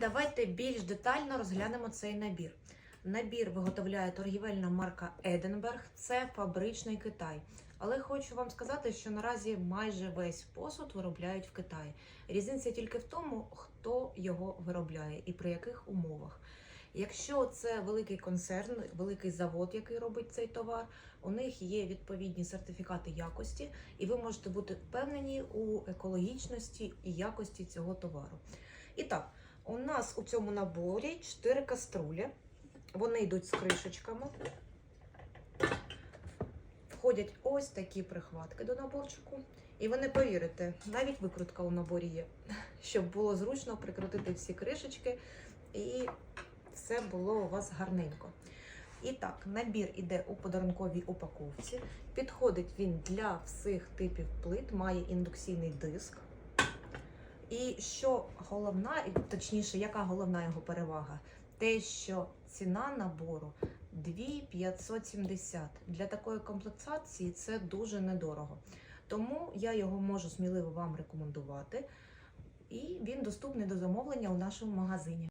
давайте більш детально розглянемо цей набір. Набір виготовляє торгівельна марка Еденберг, це фабричний Китай. Але хочу вам сказати, що наразі майже весь посуд виробляють в Китаї. Різниця тільки в тому, хто його виробляє і при яких умовах. Якщо це великий концерн, великий завод, який робить цей товар, у них є відповідні сертифікати якості, і ви можете бути впевнені у екологічності і якості цього товару. І так, у нас у цьому наборі 4 каструлі. Вони йдуть з кришечками. Входять ось такі прихватки до наборчику. І ви не повірите, навіть викрутка у наборі є, щоб було зручно прикрутити всі кришечки і все було у вас гарненько. І так, набір іде у подарунковій упаковці. Підходить він для всіх типів плит, має індукційний диск. І що головна, точніше, яка головна його перевага? Те, що ціна набору 2570. Для такої комплектації це дуже недорого. Тому я його можу сміливо вам рекомендувати. І він доступний до замовлення у нашому магазині.